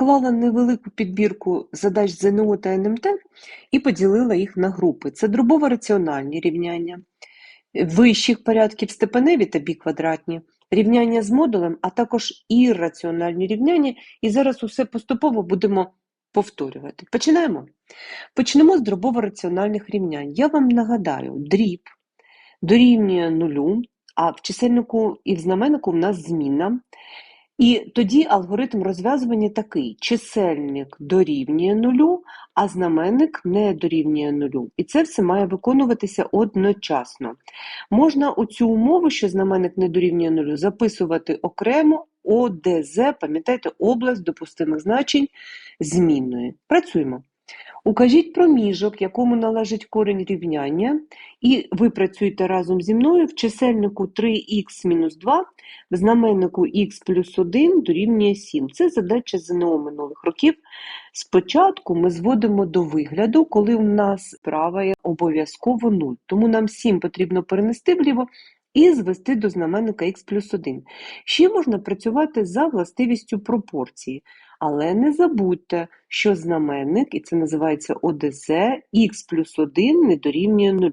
склала невелику підбірку задач ЗНО та НМТ і поділила їх на групи. Це дробово-раціональні рівняння, вищих порядків степеневі та біквадратні, рівняння з модулем, а також ірраціональні рівняння. І зараз усе поступово будемо повторювати. Починаємо. Почнемо з дробово-раціональних рівнянь. Я вам нагадаю, дріб дорівнює нулю, а в чисельнику і в знаменнику в нас змінна. І тоді алгоритм розв'язування такий: чисельник дорівнює нулю, а знаменник не дорівнює нулю. І це все має виконуватися одночасно. Можна у цю умову, що знаменник не дорівнює нулю, записувати окремо ОДЗ, пам'ятаєте, область допустимих значень змінної. Працюємо. Укажіть проміжок, якому належить корінь рівняння, і ви працюєте разом зі мною в чисельнику 3х-2, в знаменнику х плюс 1 дорівнює 7. Це задача ЗНО минулих років. Спочатку ми зводимо до вигляду, коли у нас справа є обов'язково 0. Тому нам 7 потрібно перенести вліво і звести до знаменника х плюс 1. Ще можна працювати за властивістю пропорції. Але не забудьте, що знаменник, і це називається ОДЗ, х плюс 1 не дорівнює 0.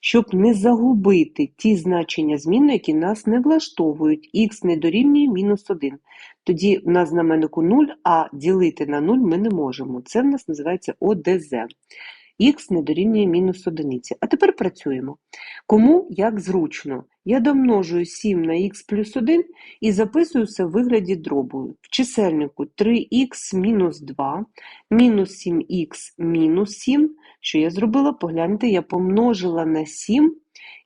Щоб не загубити ті значення зміни, які нас не влаштовують, х не дорівнює мінус 1. Тоді в нас знаменнику 0, а ділити на 0 ми не можемо. Це в нас називається ОДЗ х не дорівнює мінус одиниці. А тепер працюємо. Кому як зручно. Я домножую 7 на х плюс 1 і записую це в вигляді дробу. В чисельнику 3х мінус 2, мінус 7х мінус 7. Що я зробила? Погляньте, я помножила на 7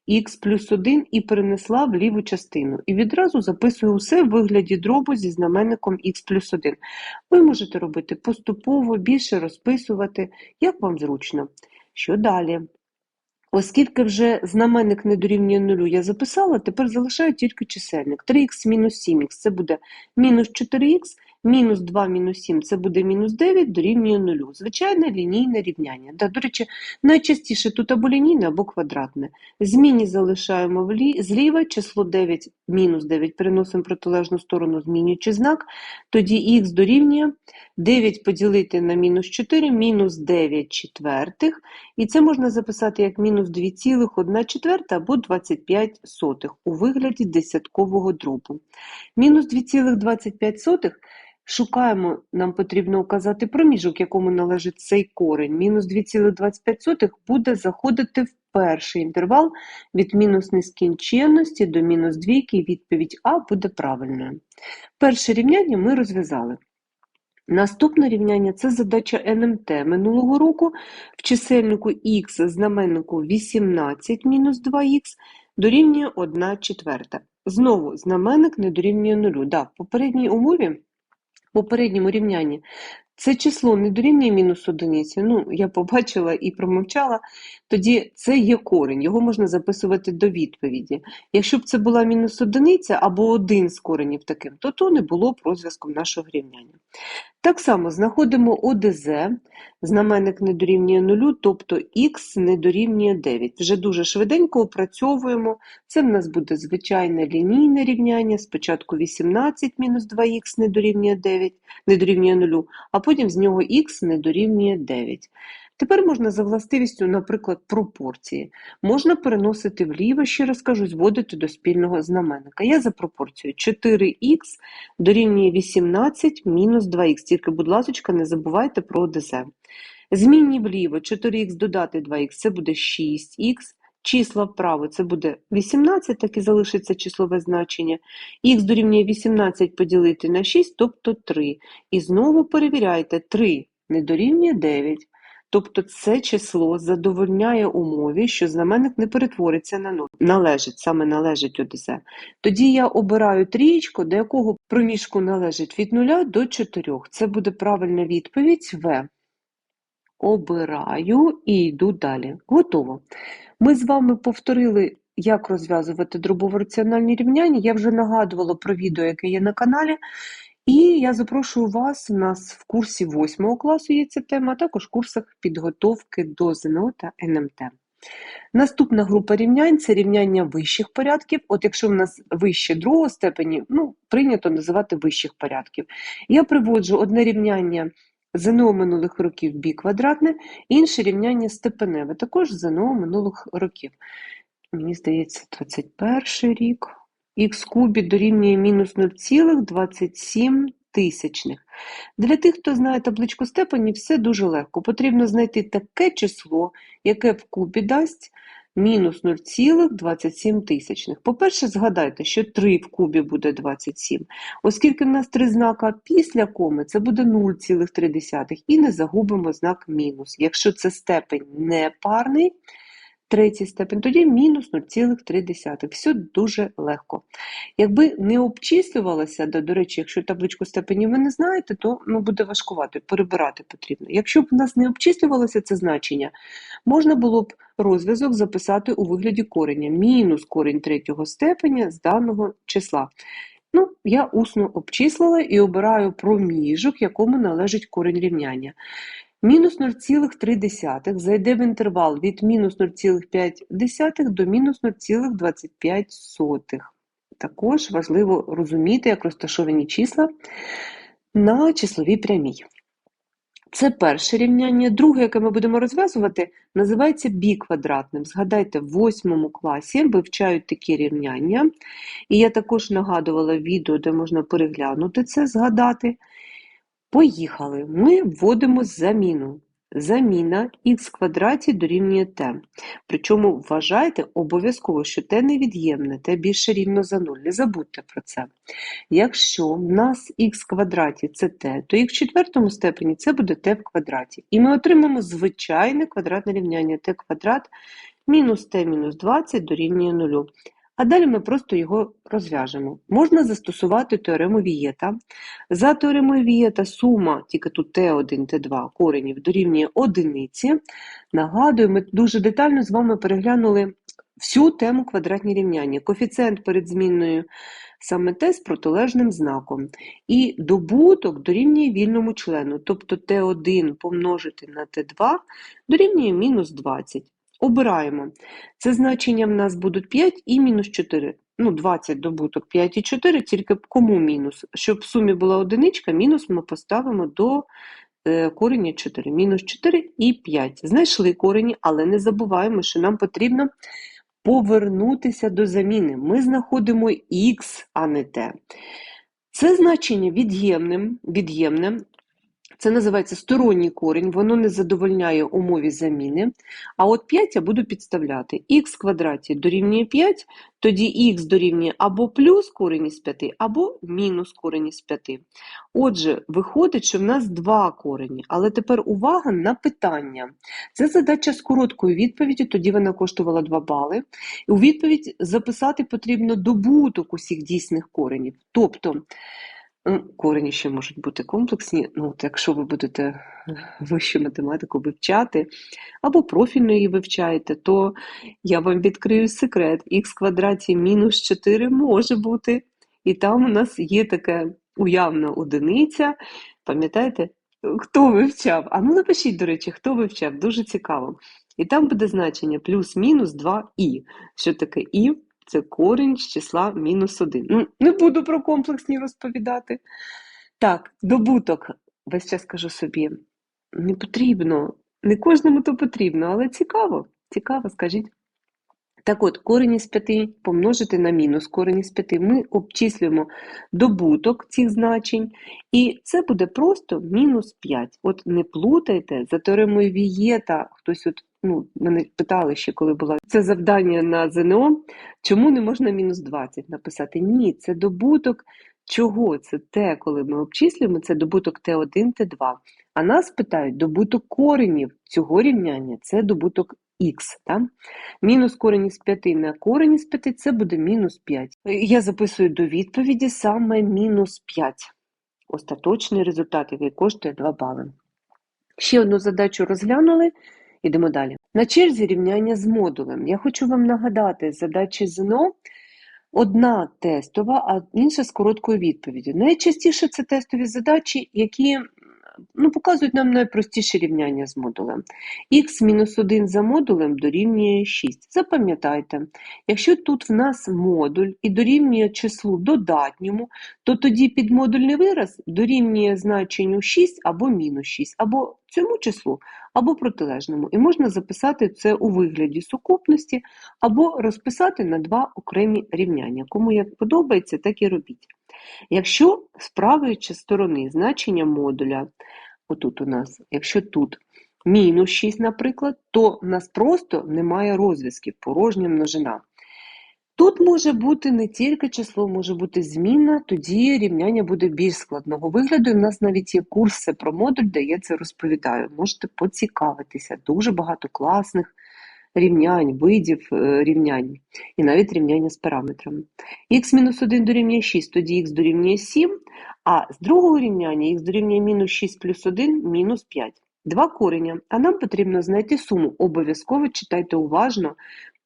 х плюс 1 і перенесла в ліву частину. І відразу записую усе в вигляді дробу зі знаменником х плюс 1. Ви можете робити поступово, більше розписувати, як вам зручно. Що далі? Оскільки вже знаменник не дорівнює нулю я записала, тепер залишаю тільки чисельник. 3х мінус 7х це буде мінус 4х, мінус 2 мінус 7 це буде мінус 9 дорівнює 0. Звичайне лінійне рівняння. Да, До речі, найчастіше тут або лінійне, або квадратне. Зміні залишаємо влі... зліва, число 9 мінус 9 переносимо в протилежну сторону, змінюючи знак, тоді х дорівнює 9 поділити на мінус 4, мінус 9 четвертих, і це можна записати як мінус 2,1 або 25 сотих у вигляді десяткового дробу. Мінус 2,25 Шукаємо, нам потрібно указати проміжок, якому належить цей корень. Мінус 2,25 буде заходити в перший інтервал від мінус нескінченності до мінус двійки, відповідь А буде правильною. Перше рівняння ми розв'язали. Наступне рівняння це задача НМТ минулого року. В чисельнику х знаменнику 18 мінус 2х дорівнює 1 четверта. Знову знаменник не дорівнює 0. Да, в попередній умові в попередньому рівнянні це число не дорівнює мінус одиниці, ну, я побачила і промовчала, тоді це є корень, його можна записувати до відповіді. Якщо б це була мінус одиниця або один з коренів таким, то то не було б розв'язком нашого рівняння. Так само знаходимо ОДЗ, знаменник не дорівнює нулю, тобто х не дорівнює 9. Вже дуже швиденько опрацьовуємо. Це в нас буде звичайне лінійне рівняння. Спочатку 18 мінус 2х не дорівнює 9, не дорівнює 0, а потім з нього х не дорівнює 9. Тепер можна за властивістю, наприклад, пропорції. Можна переносити вліво, ще раз кажу, зводити до спільного знаменника. Я за пропорцією 4х дорівнює 18 мінус 2х. Тільки, будь ласка, не забувайте про ОДЗ. Змінні вліво 4х додати 2х це буде 6х. Числа вправо це буде 18, так і залишиться числове значення. Х дорівнює 18 поділити на 6, тобто 3. І знову перевіряйте, 3 не дорівнює 9. Тобто це число задовольняє умові, що знаменник не перетвориться на 0. Належить, саме належить ОДЗ. Тоді я обираю трієчку, до якого проміжку належить від 0 до 4. Це буде правильна відповідь В. Обираю і йду далі. Готово. Ми з вами повторили, як розв'язувати дробово-раціональні рівняння. Я вже нагадувала про відео, яке є на каналі. І я запрошую вас, у нас в курсі 8 класу є ця тема, а також в курсах підготовки до ЗНО та НМТ. Наступна група рівнянь це рівняння вищих порядків. От якщо в нас вище другого степені, ну, прийнято називати вищих порядків. Я приводжу одне рівняння ЗНО минулих років бі квадратне, інше рівняння степеневе, також ЗНО минулих років. Мені здається, 21 рік. Х кубі дорівнює мінус 0,27 тисячних. Для тих, хто знає табличку степені, все дуже легко. Потрібно знайти таке число, яке в кубі дасть мінус 0,27 тисячних. По-перше, згадайте, що 3 в кубі буде 27. Оскільки в нас три знака після коми, це буде 0,3 і не загубимо знак мінус. Якщо це степень непарний, третій степень, тоді мінус 0,3. Все дуже легко. Якби не обчислювалося, до, до речі, якщо табличку степені ви не знаєте, то ну, буде важкувати, перебирати потрібно. Якщо б у нас не обчислювалося це значення, можна було б розв'язок записати у вигляді кореня. Мінус корінь третього степеня з даного числа. Ну, я усно обчислила і обираю проміжок, якому належить корінь рівняння. Мінус 0,3 зайде в інтервал від мінус 0,5 до мінус 0,25. Також важливо розуміти, як розташовані числа на числовій прямій. Це перше рівняння. Друге, яке ми будемо розв'язувати, називається біквадратним. Згадайте, в восьмому класі вивчають такі рівняння. І я також нагадувала відео, де можна переглянути це, згадати. Поїхали. Ми вводимо заміну. Заміна х квадраті дорівнює t. Причому вважайте обов'язково, що t невід'ємне, t більше рівно за 0. Не забудьте про це. Якщо в нас х квадраті це t, то х в четвертому степені це буде t в квадраті. І ми отримаємо звичайне квадратне рівняння t квадрат мінус t мінус 20 дорівнює 0. А далі ми просто його розв'яжемо. Можна застосувати теорему Вієта. За теоремою Вієта сума, тільки тут Т1, Т2 коренів дорівнює одиниці. Нагадую, ми дуже детально з вами переглянули всю тему квадратні рівняння. Коефіцієнт перед змінною саме Т з протилежним знаком. І добуток дорівнює вільному члену, тобто Т1 помножити на Т2 дорівнює мінус 20. Обираємо. Це значення в нас будуть 5 і мінус 4. Ну, 20 добуток 5 і 4, тільки кому мінус? Щоб в сумі була одиничка, мінус ми поставимо до е, кореня 4. Мінус 4 і 5. Знайшли корені, але не забуваємо, що нам потрібно повернутися до заміни. Ми знаходимо х, а не t. Це значення від'ємне, це називається сторонній корінь, воно не задовольняє умові заміни. А от 5 я буду підставляти. х квадраті дорівнює 5, тоді х дорівнює або плюс корінь із 5, або мінус корінь із 5. Отже, виходить, що в нас два корені. Але тепер увага на питання. Це задача з короткою відповіді, тоді вона коштувала 2 бали. У відповідь записати потрібно добуток усіх дійсних коренів. Тобто, Ну, Корені ще можуть бути комплексні. Ну, от Якщо ви будете вищу математику вивчати, або профільно її вивчаєте, то я вам відкрию секрет. Х квадраті мінус 4 може бути. І там у нас є така уявна одиниця. Пам'ятаєте, хто вивчав? А ну напишіть, до речі, хто вивчав, дуже цікаво. І там буде значення плюс-мінус 2і. Що таке і? Це корінь з числа мінус 1. Ну, Не буду про комплексні розповідати. Так, добуток, весь час кажу собі, не потрібно, не кожному то потрібно, але цікаво, цікаво, скажіть. Так от, корінь із 5 помножити на мінус корінь із 5, ми обчислюємо добуток цих значень, і це буде просто мінус 5. От не плутайте, за теоремою Вієта, хтось от ну, мене питали ще, коли було це завдання на ЗНО, чому не можна мінус 20 написати? Ні, це добуток чого? Це те, коли ми обчислюємо, це добуток Т1, Т2. А нас питають добуток коренів цього рівняння, це добуток х. Мінус корень із 5 на корень із 5 це буде мінус 5. Я записую до відповіді саме мінус 5. Остаточний результат, який коштує 2 бали. Ще одну задачу розглянули. Йдемо далі. На черзі рівняння з модулем. Я хочу вам нагадати задачі ЗНО. Одна тестова, а інша з короткою відповіддю. Найчастіше це тестові задачі, які ну, показують нам найпростіше рівняння з модулем. х мінус 1 за модулем дорівнює 6. Запам'ятайте, якщо тут в нас модуль і дорівнює числу додатньому, то тоді підмодульний вираз дорівнює значенню 6 або мінус 6, або цьому числу, або протилежному. І можна записати це у вигляді сукупності, або розписати на два окремі рівняння. Кому як подобається, так і робіть. Якщо з правої сторони значення модуля, отут у нас, якщо тут мінус 6, наприклад, то в нас просто немає розв'язків, порожня множина. Тут може бути не тільки число, може бути змінна, тоді рівняння буде більш складного вигляду. І в нас навіть є курси про модуль, де я це розповідаю. Можете поцікавитися. Дуже багато класних рівнянь, видів е, рівнянь, і навіть рівняння з параметрами. х-1 дорівнює 6, тоді х дорівнює 7, а з другого рівняння х дорівнює мінус 6 плюс 1 мінус 5. Два корення, а нам потрібно знайти суму. Обов'язково читайте уважно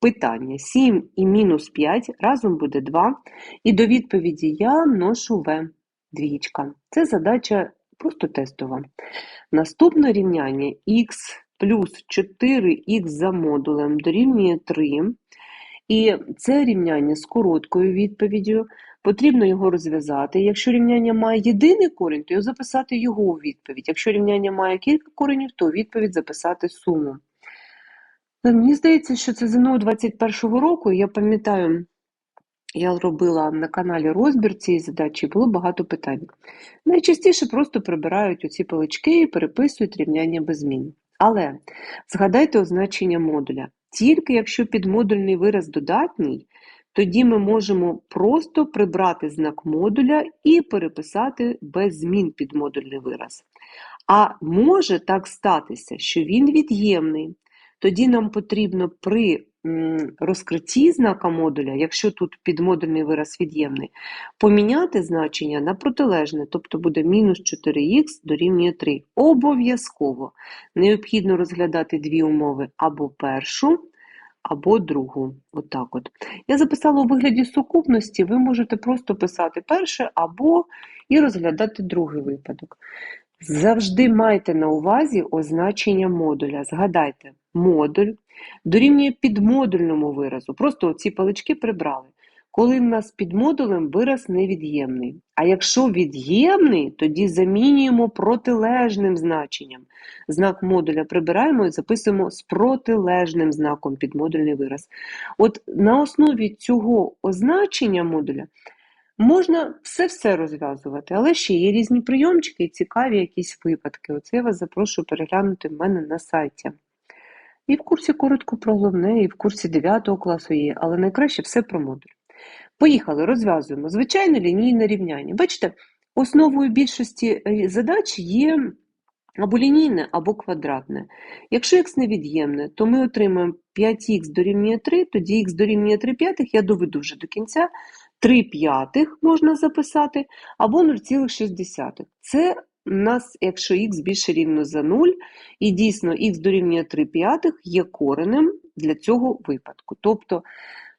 питання. 7 і мінус 5 разом буде 2. І до відповіді я ношу В. Двічка. Це задача просто тестова. Наступне рівняння х плюс 4х за модулем дорівнює 3. І це рівняння з короткою відповіддю. Потрібно його розв'язати. Якщо рівняння має єдиний корінь, то записати його у відповідь. Якщо рівняння має кілька коренів, то відповідь записати суму. Мені здається, що це ЗНО 21-го року, я пам'ятаю, я робила на каналі розбір цієї задачі, було багато питань. Найчастіше просто прибирають оці палички і переписують рівняння без змін. Але згадайте означення модуля. Тільки якщо підмодульний вираз додатній, тоді ми можемо просто прибрати знак модуля і переписати без змін підмодульний вираз. А може так статися, що він від'ємний. Тоді нам потрібно при розкритті знака модуля, якщо тут підмодульний вираз від'ємний, поміняти значення на протилежне, тобто буде мінус 4х дорівнює 3. Обов'язково необхідно розглядати дві умови або першу, або другу. Отак от. Я записала у вигляді сукупності, ви можете просто писати перше або і розглядати другий випадок. Завжди майте на увазі означення модуля. Згадайте, модуль дорівнює підмодульному виразу. Просто ці палички прибрали. Коли в нас під модулем вираз невід'ємний. А якщо від'ємний, тоді замінюємо протилежним значенням. Знак модуля прибираємо і записуємо з протилежним знаком підмодульний вираз. От на основі цього означення модуля можна все-все розв'язувати, але ще є різні прийомчики і цікаві якісь випадки. Оце я вас запрошую переглянути в мене на сайті. І в курсі коротко про головне, і в курсі 9 класу є, але найкраще все про модуль. Поїхали, розв'язуємо. Звичайне лінійне рівняння. Бачите, основою більшості е, задач є або лінійне, або квадратне. Якщо х невід'ємне, то ми отримаємо 5х дорівнює 3, тоді х дорівнює 3 п'ятих, я доведу вже до кінця. 3 п'ятих можна записати, або 0,6. Це у нас, якщо х більше рівно за 0, і дійсно х дорівнює 3 п'ятих є коренем для цього випадку. Тобто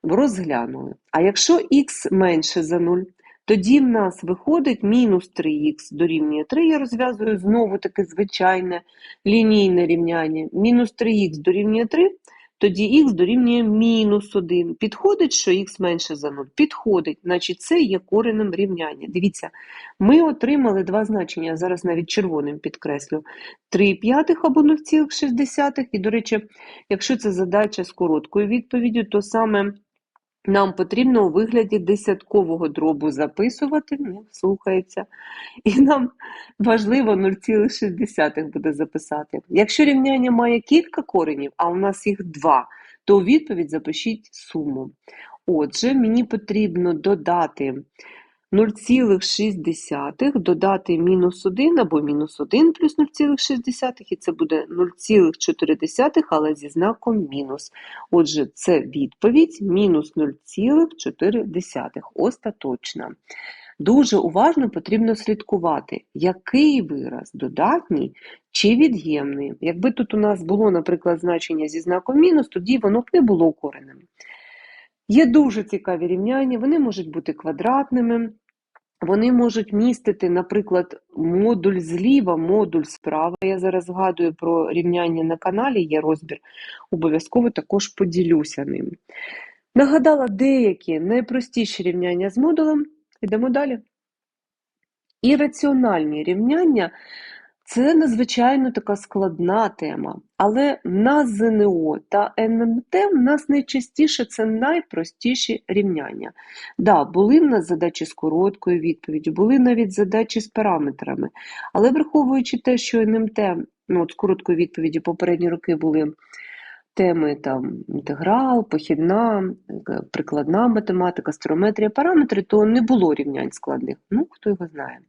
розглянули. А якщо х менше за 0, тоді в нас виходить мінус 3х дорівнює 3. Я розв'язую знову таке звичайне лінійне рівняння. Мінус 3х дорівнює 3, тоді х дорівнює мінус 1. Підходить, що х менше за 0? Підходить, значить це є коренем рівняння. Дивіться, ми отримали два значення, зараз навіть червоним підкреслю. 3 п'ятих або 0,6. І, до речі, якщо це задача з короткою відповіддю, то саме нам потрібно у вигляді десяткового дробу записувати, не слухається. І нам важливо 0,6 буде записати. Якщо рівняння має кілька коренів, а у нас їх два, то у відповідь запишіть суму. Отже, мені потрібно додати 0,6 додати мінус 1 або мінус 1 плюс 0,6, і це буде 0,4, але зі знаком мінус. Отже, це відповідь мінус 0,4 остаточна. Дуже уважно потрібно слідкувати, який вираз додатній чи від'ємний. Якби тут у нас було, наприклад, значення зі знаком мінус, тоді воно б не було коренем. Є дуже цікаві рівняння, вони можуть бути квадратними. Вони можуть містити, наприклад, модуль зліва, модуль справа. Я зараз згадую про рівняння на каналі, є розбір, обов'язково також поділюся ним. Нагадала деякі найпростіші рівняння з модулем. Йдемо далі. Ірраціональні рівняння це надзвичайно така складна тема, але на ЗНО та НМТ в нас найчастіше це найпростіші рівняння. Да, були в нас задачі з короткою відповіддю, були навіть задачі з параметрами, але враховуючи те, що НМТ, ну от з короткої відповіді попередні роки були теми там інтеграл, похідна, е, прикладна математика, стереометрія, параметри, то не було рівнянь складних. Ну, хто його знає.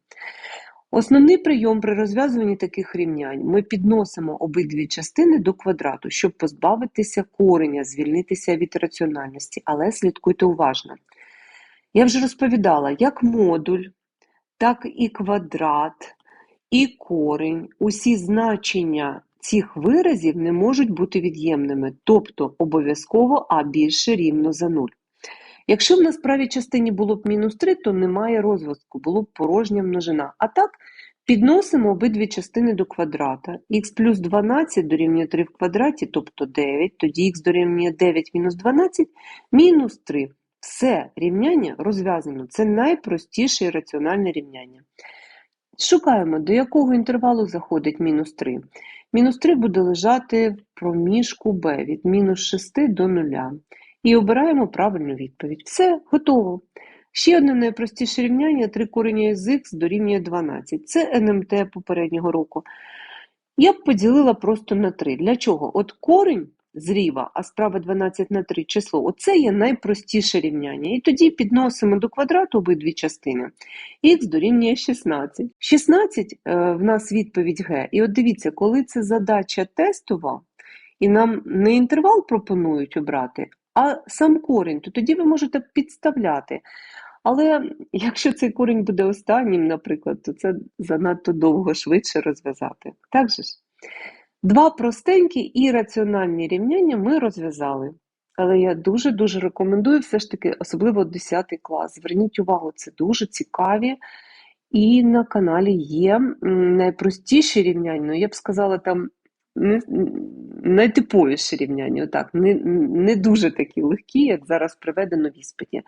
Основний прийом при розв'язуванні таких рівнянь ми підносимо обидві частини до квадрату, щоб позбавитися кореня, звільнитися від раціональності, але слідкуйте уважно. Я вже розповідала, як модуль, так і квадрат, і корень, усі значення цих виразів не можуть бути від'ємними, тобто обов'язково а більше рівно за 0. Якщо в нас в правій частині було б мінус 3, то немає розв'язку, було б порожня множина. А так, підносимо обидві частини до квадрата. х плюс 12 дорівнює 3 в квадраті, тобто 9, тоді х дорівнює 9 мінус 12, мінус 3. Все рівняння розв'язано. Це найпростіше і раціональне рівняння. Шукаємо, до якого інтервалу заходить мінус 3. Мінус 3 буде лежати в проміжку b від мінус 6 до 0. І обираємо правильну відповідь. Все, готово. Ще одне найпростіше рівняння 3 корення з х дорівнює 12. Це НМТ попереднього року. Я б поділила просто на 3. Для чого? От корень зліва, а справа 12 на 3 число, оце є найпростіше рівняння. І тоді підносимо до квадрату обидві частини. Х дорівнює 16. 16 е, в нас відповідь Г. І от дивіться, коли це задача тестова, і нам не інтервал пропонують обрати, а сам корінь, то тоді ви можете підставляти. Але якщо цей корінь буде останнім, наприклад, то це занадто довго швидше розв'язати. Так же ж? Два простенькі і раціональні рівняння ми розв'язали. Але я дуже-дуже рекомендую все ж таки, особливо 10 клас. Зверніть увагу, це дуже цікаві. І на каналі є найпростіші рівняння, ну, я б сказала, там не, найтиповіші рівняння, отак, не, не дуже такі легкі, як зараз приведено в іспиті.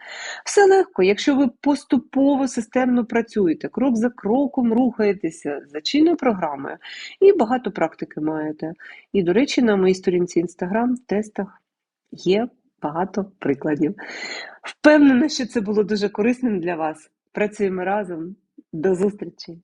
Все легко, якщо ви поступово системно працюєте, крок за кроком рухаєтеся за чинною програмою і багато практики маєте. І, до речі, на моїй сторінці Instagram в тестах є багато прикладів. Впевнена, що це було дуже корисним для вас. Працюємо разом. До зустрічі!